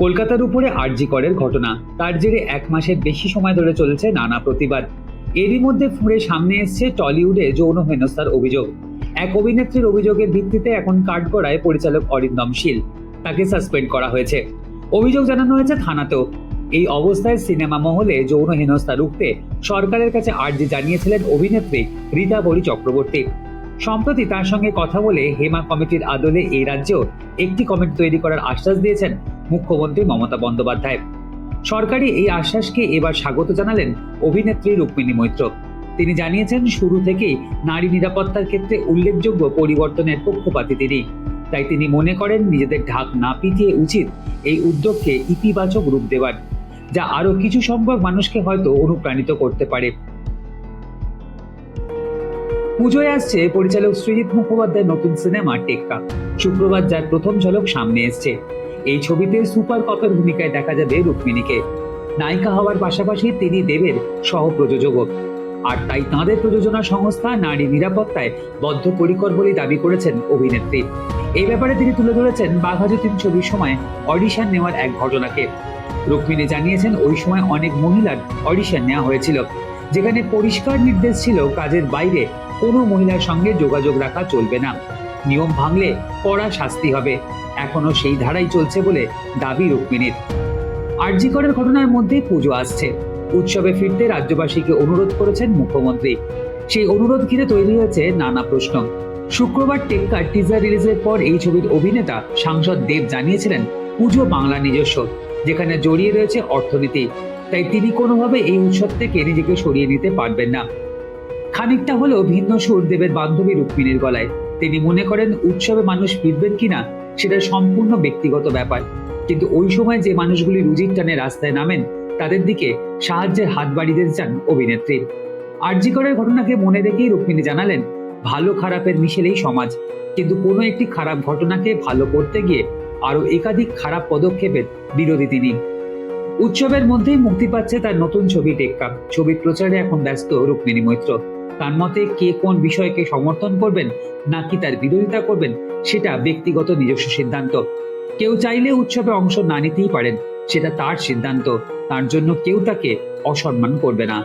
কলকাতার উপরে আরজি করের ঘটনা। তার জেরে এক মাসের বেশি সময় ধরে চলেছে নানা প্রতিবাদ। এরই মধ্যে ফুঁড়ে সামনে এসছে টলিউডে যৌন হেনস্থার অভিযোগ। এক অভিনেত্রীর অভিযোগের ভিত্তিতে এখন কাঠগড়ায় পরিচালক অরিন্দম শীল। তাকে সাসপেন্ড করা হয়েছে। অভিযোগ জানানো হয়েছে থানাতেও। এই অবস্থায় সিনেমা মহলে যৌন হেনস্থা রুখতে সরকারের কাছে আর্জি জানিয়েছিলেন অভিনেত্রী রীতা বড়ি চক্রবর্তী। সম্প্রতি তার সঙ্গে কথা বলে হেমা কমিটির আদলে এই রাজ্যেও একটি কমিটি তৈরি করার আশ্বাস দিয়েছেন মুখ্যমন্ত্রী মমতা বন্দ্যোপাধ্যায়। সরকারি এই আশ্বাসকে এবার স্বাগত জানালেন অভিনেত্রী রুক্মিণী মৈত্র। তিনি জানিয়েছেন, শুরু থেকেই নারী নিরাপত্তার ক্ষেত্রে উল্লেখযোগ্য পরিবর্তনের পক্ষপাতী তিনি। তাই তিনি মনে করেন, নিজেদের ঢাক না পিটিয়ে উচিত এই উদ্যোগকে ইতিবাচক রূপ দেওয়ার, যা আরও কিছু সংখ্যক মানুষকে হয়তো অনুপ্রাণিত করতে পারে। পুজোয় আসছে পরিচালক সৃজিৎ মুখোপাধ্যায়ের নতুন সিনেমা টেক্কা। শুক্রবার যার প্রথম ঝলক সামনে এসছে। এই ছবিতে সুপার কপের ভূমিকায় দেখা যাবে রুক্মিণীকে। নায়িকা হওয়ার পাশাপাশি তিনি দেবের সহ প্রযোজকও আর তাই তাঁদের প্রযোজনা সংস্থা নারী নিরাপত্তায় বদ্ধপরিকর বলে দাবি করেছেন অভিনেত্রী। এই ব্যাপারে তিনি তুলে ধরেছেন বাঘাযতীন ছবির সময় অডিশন নেওয়ার এক ঘটনাকে। রুক্মিণী জানিয়েছেন, ওই সময় অনেক মহিলার অডিশন নেওয়া হয়েছিল, যেখানে পরিষ্কার নির্দেশ ছিল কাজের বাইরে কোনো মহিলার সঙ্গে যোগাযোগ রাখা চলবে না। নিয়ম ভাঙলে কড়া শাস্তি হবে। এখনও সেই ধারাই চলছে বলে দাবি রুক্মিণীর। আরজিকরের ঘটনার মধ্যে পুজো আসছে। উৎসবে ফিরতে রাজ্যবাসীকে অনুরোধ করেছেন মুখ্যমন্ত্রী। সেই অনুরোধ ঘিরে তৈরি হয়েছে নানা প্রশ্ন। শুক্রবার টেক্কার টিজার রিলিজের পর এই ছবির অভিনেতা সাংসদ দেব জানিয়েছিলেন, পুজো বাংলা নিজস্ব, যেখানে জড়িয়ে রয়েছে অর্থনীতি। তাই তিনি কোনোভাবে এই উৎসব থেকে নিজেকে সরিয়ে নিতে পারবেন না। খানিকটা হলেও ভিন্ন সুর দেবের বান্ধবী রুক্মিণীর গলায়। তিনি মনে করেন, উৎসবে মানুষ ফিরবেন কিনা সেটা সম্পূর্ণ ব্যক্তিগত ব্যাপার। কিন্তু ওই সময় যে মানুষগুলি রুজির টানে রাস্তায় নামেন, তাদের দিকে সাহায্যের হাত বাড়িয়ে দিতে চান অভিনেত্রী। আরজিকরের ঘটনাকে মনে রেখেই রুক্মিণী জানালেন, ভালো খারাপের মিশেলেই সমাজ। কিন্তু কোনো একটি খারাপ ঘটনাকে ভালো করতে গিয়ে আরও একাধিক খারাপ পদক্ষেপের বিরোধী তিনি। উৎসবের মধ্যেই মুক্তি পাচ্ছে তার নতুন ছবি টেক্কা। ছবির প্রচারে এখন ব্যস্ত রুক্মিণী মৈত্র। তার মতে কে কোন বিষয়কে সমর্থন করবেন নাকি তার বিরোধিতা করবেন, সেটা ব্যক্তিগত নিজস্ব সিদ্ধান্ত। কেউ চাইলে উৎসবে অংশ না নিতেই পারেন, সেটা তার সিদ্ধান্ত। তার জন্য কেউ তাকে অসম্মান করবে না।